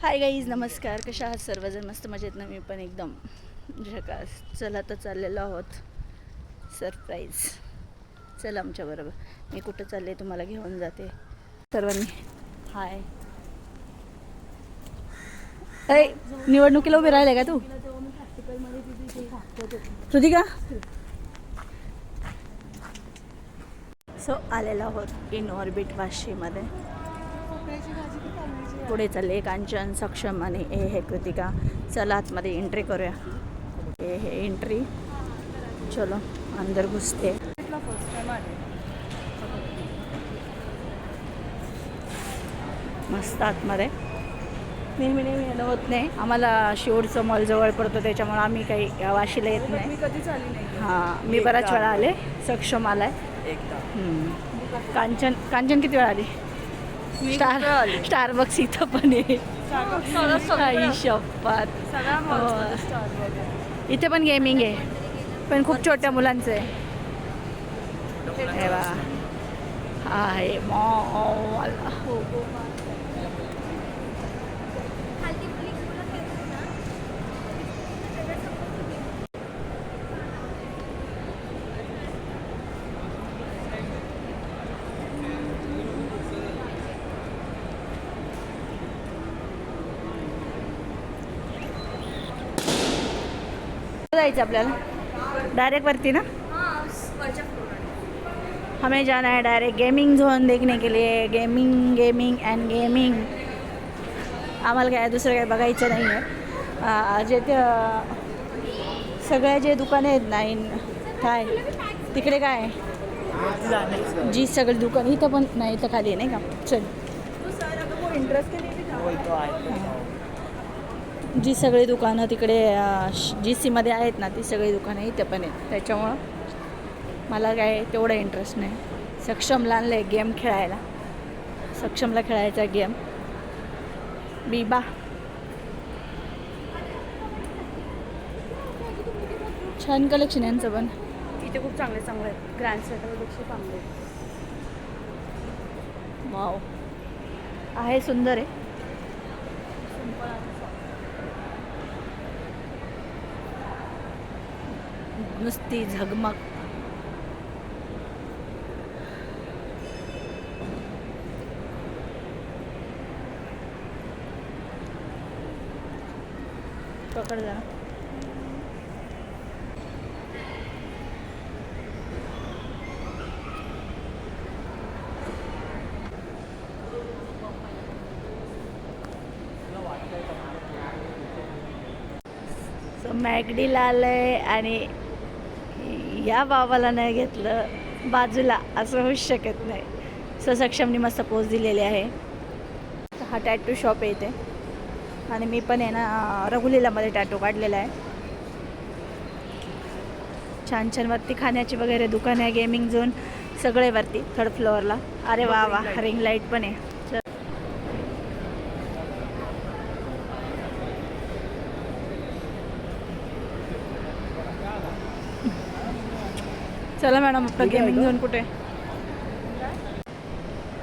Hi guys नमस्कार. कशा आहात सर्वजण? मस्त मजेत ना? मी पण एकदम झकास. चला तर चाललेलो आहोत. सरप्राईज चला आमच्याबरोबर मी कुठं चालले तुम्हाला घेऊन जाते. सर्वांनी. हाय अरे निवडणुकीला उभे राहिले का तू? तुझी का सो आलेलो आहोत इन ऑर्बिट वाशीमध्ये. पुढे चालले कांचन सक्षम आणि ए हे कृतिका. चला आतमध्ये एंट्री करूया. ए हे एंट्री चलो अंदर घुसते. मस्त आतमध्ये. नेहमी नेहमी येणं होत नाही. आम्हाला शिवडचं मॉल जवळ पडतो त्याच्यामुळे आम्ही काही वाशीला येत नाही. हां मी बऱ्याच वेळा आले. सक्षम आलाय. कांचन कांचन किती वेळा आली? स्टार स्टारबक्स इथं पण आहे. आई हो. इथे पण गेमिंग आहे. पण खूप छोट्या मुलांचं आहे. हे बा आहे मॉल जायचं आपल्याला. डायरेक्ट वरती ना? हमें जाना है डायरेक्ट गेमिंग झोन देखने के लिए. गेमिंग गेमिंग अँड गेमिंग आम्हाला काय दुसरं काय बघायचं नाही आहे. जे ते अं, सगळे जे दुकानं आहेत ना इन काय? तिकडे काय आहे? जी सगळी दुकान इथं पण नाही इथं खाली आहे नाही का? चल. इंटरेस्ट के लिए भी जाओ जी सगळी दुकानं तिकडे जी सीमध्ये आहेत ना ती सगळी दुकानं इथे पण आहेत. त्याच्यामुळं मला काय तेवढा इंटरेस्ट नाही. सक्षमला आणलं आहे गेम खेळायला. सक्षमला खेळायचा गेम. बिबा. छान कलेक्शन यांचं पण. इथे खूप चांगले चांगले आहेत. ग्रँड सेटलपेक्षा चांगले वाव आहे सुंदर आहे. नुसती झगमग. पकड जा मॅगडीला आलं आहे आणि या बाबाला नाही घेतलं बाजूला असं होऊच शकत नाही. सो सक्षमनी मस्त पोच दिलेली आहे. हा टॅटू शॉप आहे इथे. आणि मी पण आहे ना रघुलीलामध्ये टॅटू काढलेला आहे. छान छान वरती खाण्याची वगैरे दुकान आहे गेमिंग झोन सगळे वरती थर्ड फ्लोअरला अरे वा वा रिंग लाइट पण आहे. चल. मॅडम आपलं गेमिंग झोन कुठे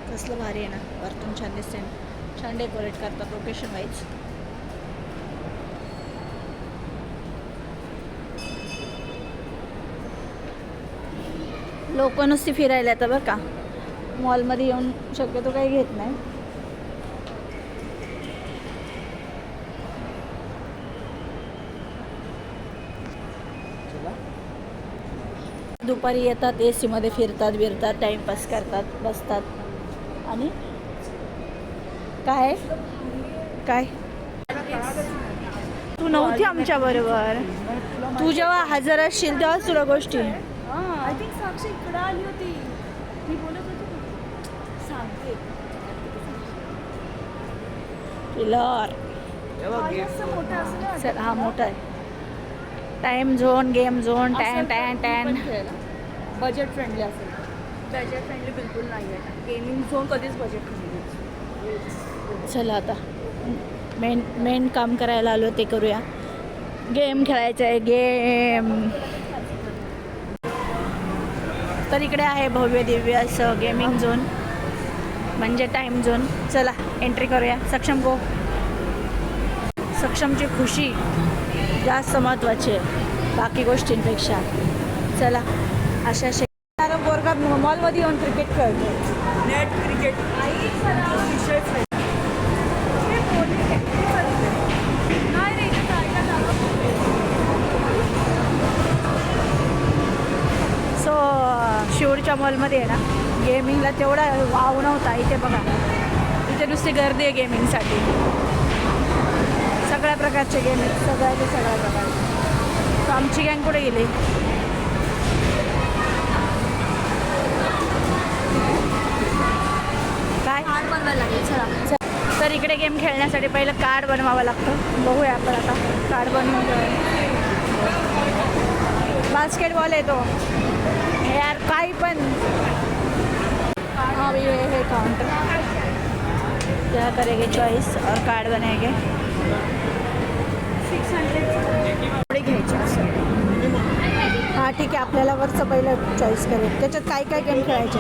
कसलं भारी आहे ना वरतून छान दिसते. छान डेकोरेट करतात लोकेशन वाईज लोक नुसती फिरायला येतात बरं का मॉलमध्ये येऊन शक्यतो काही घेत नाही दुपारी येतात ए सीमध्ये फिरतात बिरतात टाईमपास करतात बसतात. आणि काय? काय? तू नव्हती आमच्या बरोबर. तू जेव्हा हजर असशील तेव्हाच तुला गोष्टी. आय थिंक साक्षी इकडे आली होती. मी बोलत होती सांगते. किलर काही असं मोठं असं नाही सर हा मोठा आहे. टाइम झोन गेम झोन टॅन टॅन टॅन बजेट फ्रेंडली असेल. बजेट फ्रेंडली बिलकुल नाही आहे गेमिंग झोन कधीच बजेट फ्रेंडली चला आता. मेन मेन काम करायला आलो ते करूया. गेम खेळायचं आहे गेम तर इकडे आहे भव्य दिव्य असं गेमिंग झोन म्हणजे टाईम झोन चला एंट्री करूया. सक्षम गो सक्षमची खुशी. जास्त महत्त्वाची आहे बाकी गोष्टींपेक्षा. चला अशा अशा बोरगा मॉलमध्ये येऊन क्रिकेट खेळतो. नेट क्रिकेट सो शिवडच्या मॉलमध्ये आहे ना गेमिंगला तेवढा वाव नव्हता. इथे बघा इथे नुसती गर्दी आहे गेमिंगसाठी प्रकारचे गेम आहेत. सगळ्या ते सगळ्या प्रकारचे. तर आमची गँग कुठे गेली? काय? कार्ड बनवायला लागेल चला. तर इकडे गेम खेळण्यासाठी पहिलं कार्ड बनवावं लागतं. बघूया आपण आता. कार्ड बनवून बास्केटबॉल आहे तो. यार काही पण. हाँ ये है काउंटर क्या करेंगे चॉइस और कार्ड बनाएंगे सिक्स हंड्रेड घ्यायचे हां ठीक आहे आपल्याला वरचं पहिलं चॉईस करेल. त्याच्यात काय काय गेम खेळायचे?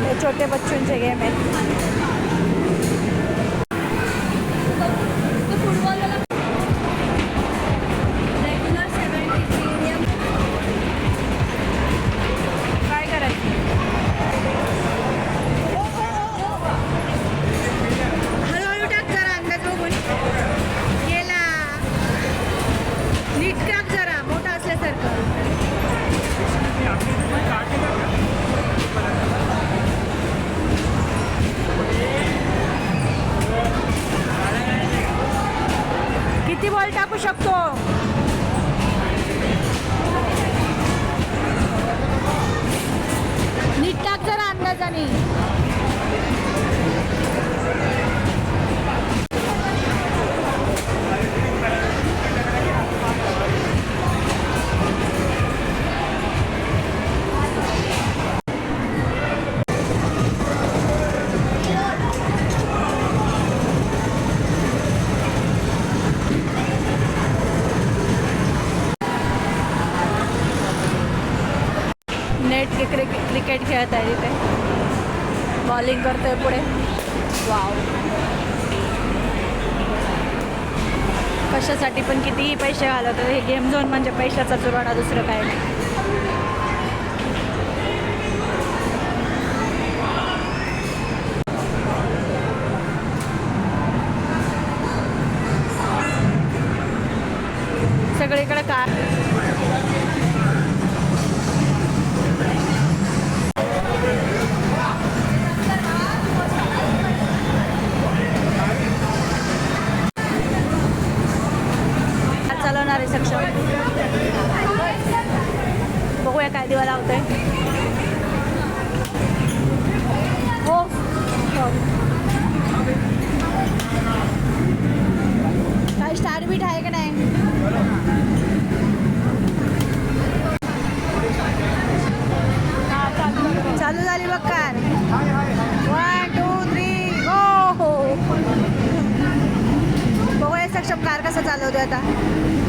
आहेत? छोटे बच्चूंचे गेम आहेत. क्रिकेट खेळत आहे तिथे बॉलिंग करतोय पुढे. वाव कशासाठी पण कितीही पैसे घालवतात हे गेम झोन म्हणजे पैशाचा चुराडा दुसरं काय नाही. सगळीकडे का कार चालवणार आहे सक्षम बघूया काय दिवा लावतोय हो हो. काय स्टार बीट आहे का नाही चालू झाली बघ car one two three go हो बघूया सक्षम कार कसं चालवतोय आता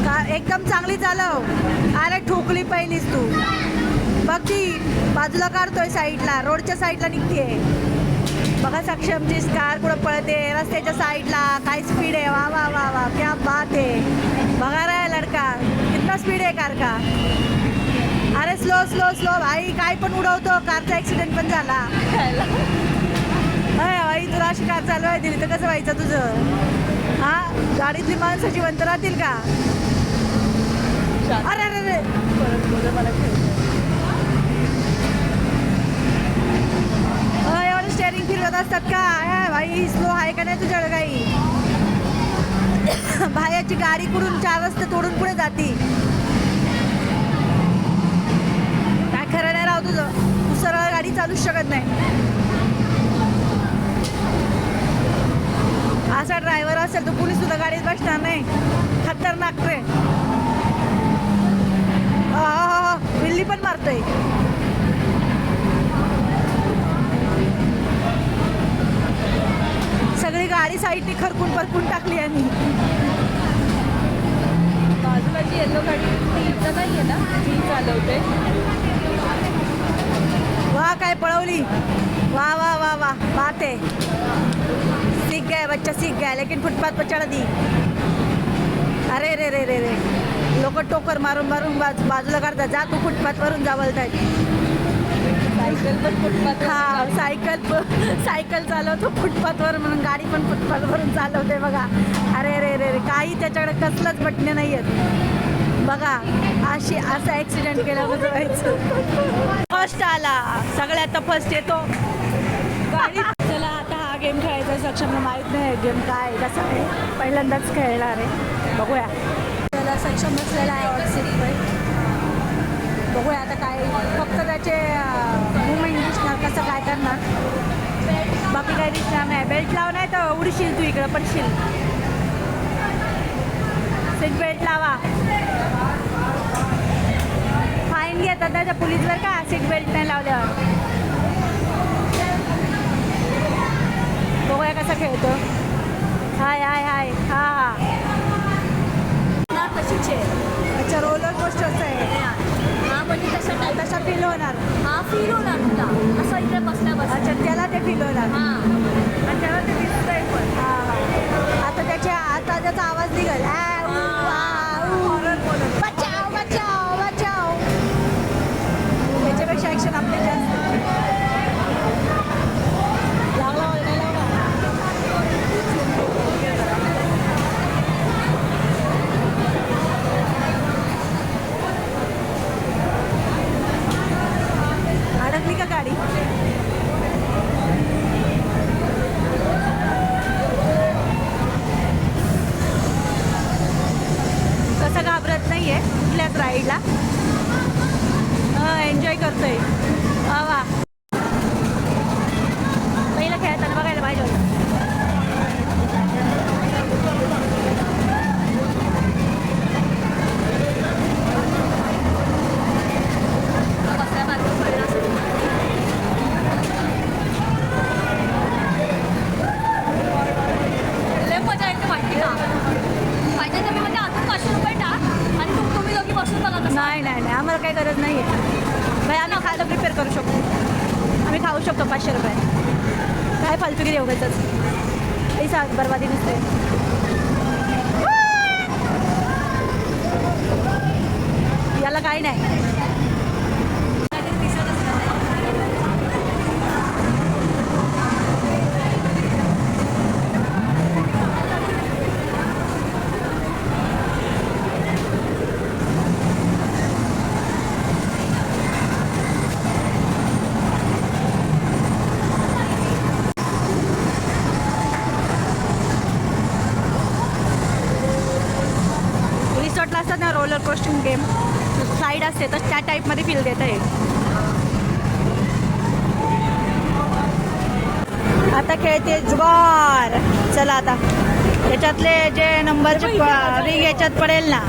कार एकदम चांगली चालव. अरे ठोकली पहिलीच तू. बघ ती बाजूला काढतोय साईडला. रोडच्या साईडला निघतीये. बघा सक्षमची कार कुठं पळते. रस्त्याच्या साईडला. काय स्पीड आहे? वा वा वा वा. क्या बात आहे. बघा रे लडका. कितना स्पीड आहे कार का? अरे स्लो स्लो स्लो भाई काय पण उडवतो. कारचा ऍक्सिडेंट पण झाला. अय भाई तुला अशी कार चालवाय दिली तर कसं व्हायचं तुझं? हा? गाडीतली माणसं जिवंत राहतील का? अरे अरे अरे. अय, एवढं स्टेअरिंग फिरवत असतात का? भाई स्लो आहे का नाही तुझ्याकडे काही भायाची गाडी कुठून चार रस्ते तोडून पुढे जाते. काय खरं नाही राव तुझं. तू सरळ गाडी चालूच शकत नाही. असा ड्रायव्हर असेल तर कुणी सुद्धा गाडीत बसणार नाही. खतरनाक रे मारतोय सगळी गाडी साईडने खरकून परकून टाकली आणि बाजूला जी येलो गाडी इथं नाही आहे ना? ती चालवते. वा काय चिडवली वाह वाह वाह वाह बात है सीख गया बच्चा सीख गया लेकिन फुटपाथ पर चढ़ दी. अरे रे रे रे रे. लोक टोकर मारून मारून बाज बाजूला काढतात. जा तू फुटपाथवरून जा बोलतायत. सायकल पण फुटपाथ हा सायकल सायकल चालवतो फुटपाथवर म्हणून. गाडी पण फुटपाथवरून चालवते बघा. अरे रे रे रे काही त्याच्याकडे कसलंच बटणे नाही आहेत बघा अशी असं ॲक्सिडेंट केल्यावर व्हायचं फर्स्ट आला. सगळ्यात फर्स्ट येतो चला आता हा गेम खेळायचा सक्षमला माहीत नाही गेम काय कसा आहे. पहिल्यांदाच खेळणार आहे. बघूया. सक्षम बसलेला आहे ऑल सीट बघूया आता काय फक्त त्याचे मुवमेंट दिसणार कसं काय करणार. बाकी काय दिसणार नाही. बेल्ट लाव नाही तर उडशील तू इकडं पडशील. सीट बेल्ट लावा. फाईन घेतात त्याच्या पोलीसवर का सीट बेल्ट नाही लावल्यावर बघूया कसा खेळतो हाय हाय हाय हा आहे. अच्छा रोलर कोस्टरचा आहे. हा म्हणजे तसा टाईप तसा फील होणार. हा फील होणार तुला. असं इकडे बसल्या बसल्या अच्छा त्याला ते फील होणार. हा. आणि त्याला ते दिसतंय पण. हा, हा. आता त्याच्या आता त्याचा आवाज निघेल. पैसा बर्बादी दिसते याला काही नाही. रोलर कोस्टिंग गेम साईड असते तर त्या टाईपमध्ये फील देता येईल आता खेळते जुगार चला आता. याच्यातले जे नंबरचे रिंग याच्यात पडेल ना.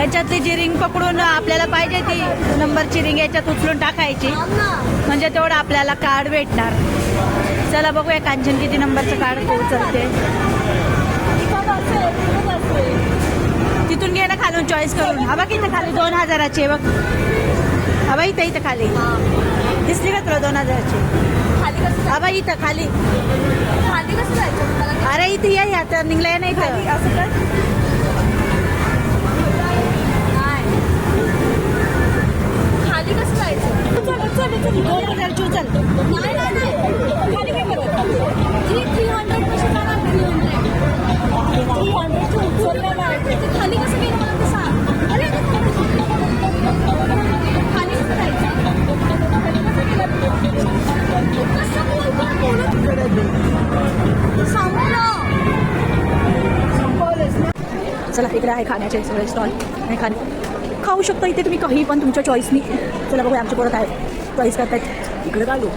याच्यातली जी रिंग पकडून आपल्याला पाहिजे ती नंबरची रिंग याच्यात उचलून टाकायची. म्हणजे तेवढं आपल्याला कार्ड भेटणार. चला बघूया कांचन किती नंबरचं कार्ड उचलते तिथून घे ना खालून चॉईस करून. हा बघ इथं खाली दोन हजाराची आहे बघ. हा बघ इथं इथं खाली. दिसली का तुला दोन हजाराची? हा बघ इथं खाली. खाली कसं अरे इथे या या टर्निंगला या नाही असं खाली कसं जायचं? दोन हजारची उचल थ्री हंड्रेड खाली कसं गेलं मला ते सांग अरे खाली कसं जायचं कसं बोलतो सांगू ना चला इकडे आहे खाण्याचे सगळे स्टॉल आणि खाणे खाऊ शकता इथे तुम्ही काही पण तुमच्या चॉईसनी चला बघूया आमच्या पोरं काय चॉईस करतायत इकडे काय गो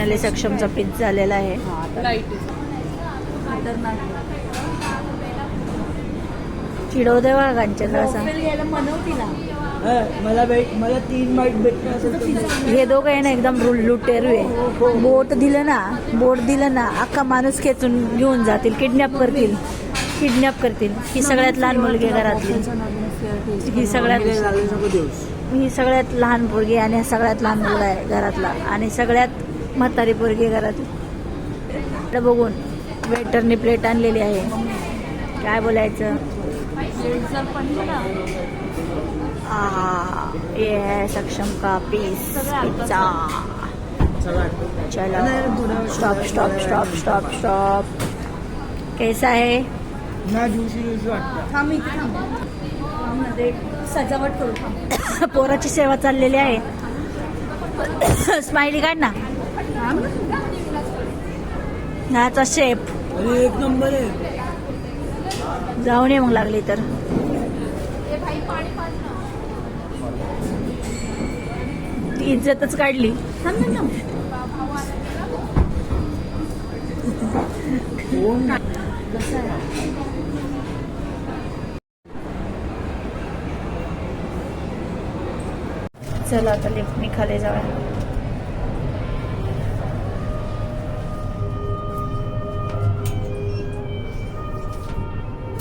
फायनली सक्षमचा पिच झालेला आहे. चिडवते बघा कांचन असं. मला तीन भेटणार हे दोघं आहे ना एकदम रु- लुटेरू आहे बोट दिलं ना बोट दिलं ना अख्खा माणूस खेचून घेऊन जातील किडनॅप करतील. किडनॅप करतील. ही सगळ्यात लहान मुलगी आहे घरातली. ही सगळ्यात ही सगळ्यात लहान पोरगी आणि हा सगळ्यात लहान मुलगा आहे घरातला. आणि सगळ्यात म्हातारी पोरगी आहे इकडं बघून वेटरने प्लेट आणलेली आहे. काय बोलायचं? आ, ये सक्षम का पीस पिझ्झा चलो. Stop stop stop stop stop कैसा है? ते सजावट करू पोराची सेवा चाललेली आहे. स्माइली काढ ना. नाचा शेप एक नंबर आहे. जाऊन मग लागली तर. ती इज्जतच काढली. चला आता लिफ्टने खाली जाऊया.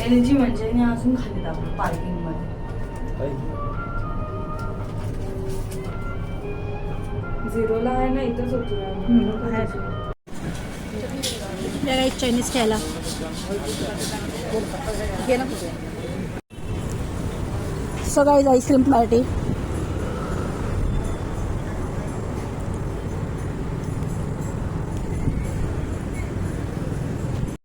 एनर्जी म्हणजे मी अजून खाली दाखवलं पार्किंगमध्ये झिरोला आहे ना इथंच. होतो एक चायनीज खायला सो गाईज आईस्क्रीम पार्टी